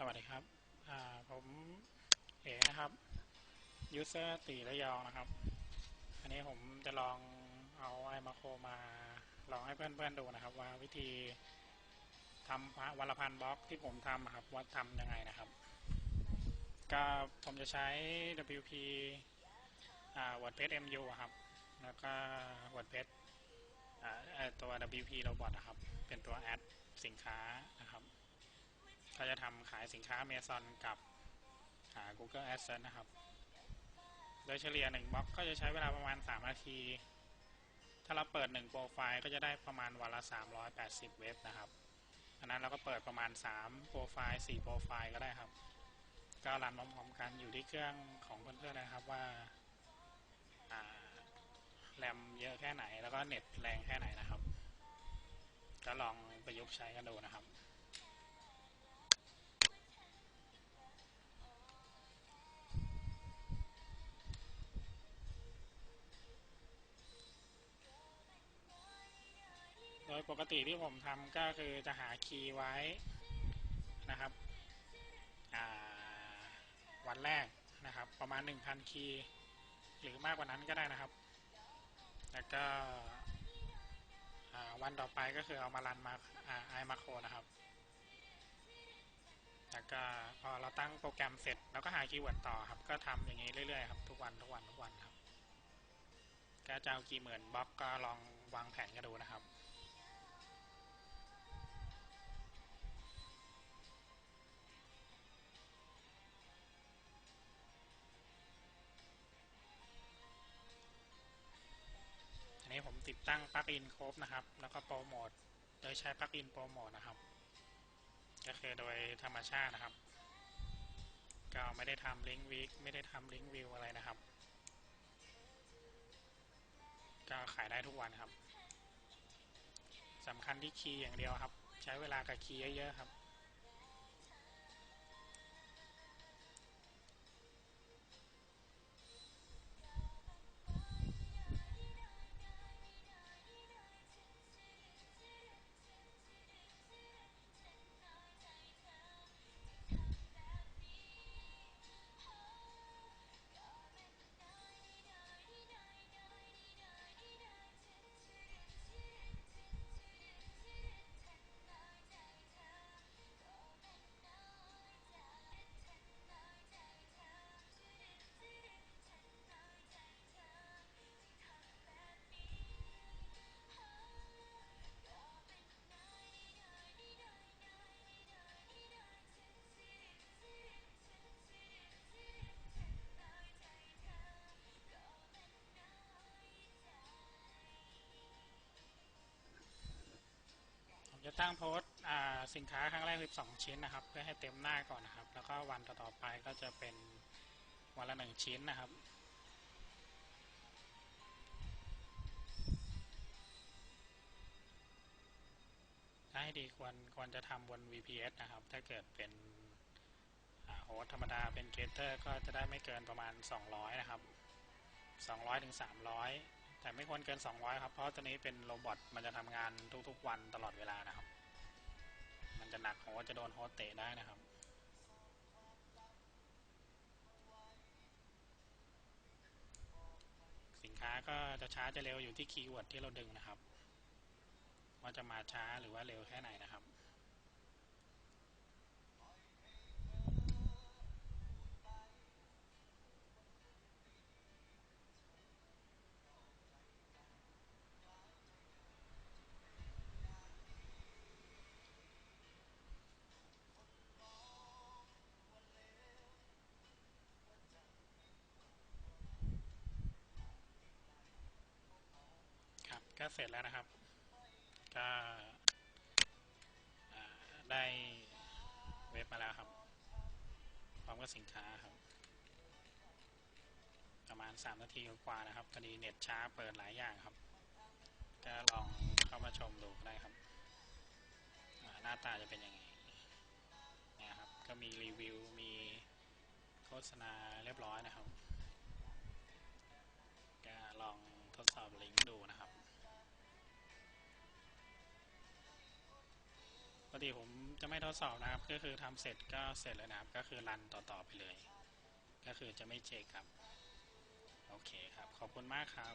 สวัสดีครับ ผมเอ๋นะครับ ยูเซอร์ตีระยองนะครับ อันนี้ผมจะลองเอาไอมาโคมาลองให้เพื่อนๆดูนะครับ ว่าวิธีทำวันละพันบล็อกที่ผมทำอะครับว่าทำยังไงนะครับ ก็ผมจะใช้ WP อ่า WordPress MU อะครับ แล้วก็ WordPress อ่าตัว WP Robot นะครับ เป็นตัวแอดสินค้านะครับ ก็จะทำขายสินค้า Amazon กับหา Google AdSense นะครับ โดยเฉลี่ย1บล็อกก็จะใช้เวลาประมาณ 3 นาที ถ้าเราเปิด 1 โปรไฟล์ก็จะได้ประมาณวันละ 380 เว็บนะครับอันนั้นเราก็เปิดประมาณ 3 โปรไฟล์ 4 โปรไฟล์ก็ได้ครับ ก็รันพร้อมๆกันอยู่ที่เครื่องของเพื่อนๆนะครับว่าแรมเยอะแค่ไหนแล้วก็เน็ตแรงแค่ไหนนะครับ ก็ลองประยุกต์ใช้กันดูนะครับ ปกติที่ผมทำก็คือจะหาคีย์ไว้นะครับวันแรกนะครับ ประมาณ 1,000 คีย์หรือมากกว่านั้นก็ได้นะครับ แล้วก็วันต่อไปก็คือเอามารันมาไอมาโครนะครับแล้วก็พอเราตั้งโปรแกรมเสร็จเราก็หาคีย์เวิร์ดต่อครับ ก็ทำอย่างนี้เรื่อยๆครับทุกวันทุกวันทุกวันครับก็จะเอากี่หมื่นบล็อกก็ลองวางแผนกันดูนะครับ ติดตั้งปลั๊กอินครบนะครับ แล้วก็โปรโมทโดยใช้ปลั๊กอินโปรโมทนะครับ ก็คือโดยธรรมชาตินะครับ ก็ไม่ได้ทำลิงก์วิกไม่ได้ทำลิงก์วิวอะไรนะครับ ก็ขายได้ทุกวันครับสำคัญที่คีย์อย่างเดียวครับ ใช้เวลากับคีย์เยอะๆครับ ตั้งโพสต์สินค้าครั้งแรก12 ชิ้นนะครับ เพื่อให้เต็มหน้าก่อนนะครับ แล้วก็วันต่อๆไปก็จะเป็นวันละหนึ่งชิ้นนะครับถ้าให้ดีควรควรจะทำบน VPS นะครับ ถ้าเกิดเป็นโฮสธรรมดาเป็นเกเตอร์ก็จะได้ไม่เกินประมาณ 200 นะครับ 200ถึง300 แต่ไม่ควรเกิน 200 ครับ เพราะตัวนี้เป็นโรบอทมันจะทำงานทุกๆวันตลอดเวลานะครับ มันจะหนักโฮจะโดนโฮสเตะได้นะครับสินค้าก็จะช้าจะเร็วอยู่ที่คีย์เวิร์ดที่เราดึงนะครับ ว่าจะมาช้าหรือว่าเร็วแค่ไหนนะครับ ก็เสร็จแล้วนะครับ ก็ได้เว็บมาแล้วครับ พร้อมกับสินค้าครับ ประมาณ 3 นาทีกว่านะครับพอดีเน็ตช้าเปิดหลายอย่างครับ ก็ลองเข้ามาชมดูได้ครับ หน้าตาจะเป็นยังไงนี่ยครับ ก็มีรีวิว มีโฆษณาเรียบร้อยนะครับ ก์ดูนะครับโดกติผมจะไม่ทดสอบนะครับ ก็คือทำเสร็จก็เสร็จเลยนะครับ ก็คือรันต่อๆไปเลย ก็คือจะไม่เช็คครับ โอเคครับ ขอบคุณมากครับ